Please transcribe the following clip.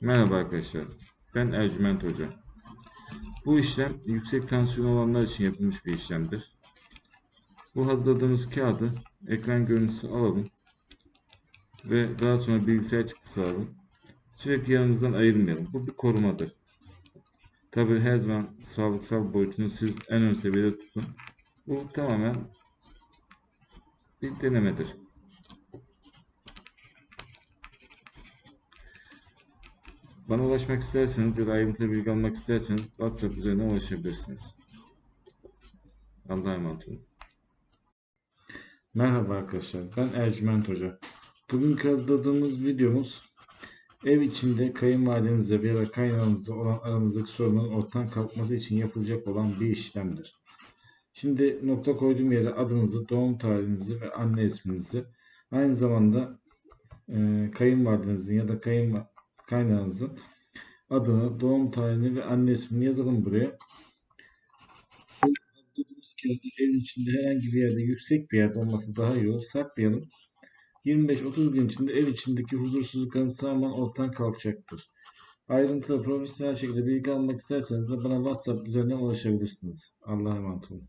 Merhaba arkadaşlar. Ben Ercüment Hoca. Bu işlem yüksek tansiyon olanlar için yapılmış bir işlemdir. Bu hazırladığımız kağıdı ekran görüntüsü alalım ve daha sonra bilgisayar çıktısı alalım. Sürekli yanımızdan ayırmayalım. Bu bir korumadır. Tabi her zaman sağlıksal boyutunu siz en ön seviyede tutun. Bu tamamen bir denemedir. Bana ulaşmak isterseniz ya da ayrıntılı bilgi almak isterseniz WhatsApp üzerinden ulaşabilirsiniz. Allah'a emanet olun. Merhaba arkadaşlar, ben Ercüment Hoca. Bugünkü hazırladığımız videomuz ev içinde kayınvalidenizle veya kaynağınızla olan aranızdaki sorunun ortadan kalkması için yapılacak olan bir işlemdir. Şimdi nokta koyduğum yere adınızı, doğum tarihinizi ve anne isminizi aynı zamanda e, kayınvalidenizin ya da kayın kaynağınızın adını, doğum tarihini ve anne ismini yazalım buraya. Bu Hazırladığımız kağıdı evin içinde herhangi bir yerde yüksek bir yerde olması daha iyi olur. Saklayalım. 25-30 gün içinde ev içindeki huzursuzlukların tamamen ortadan kalkacaktır. Ayrıntılı profesyonel şekilde bilgi almak isterseniz de bana WhatsApp üzerinden ulaşabilirsiniz. Allah'a emanet olun.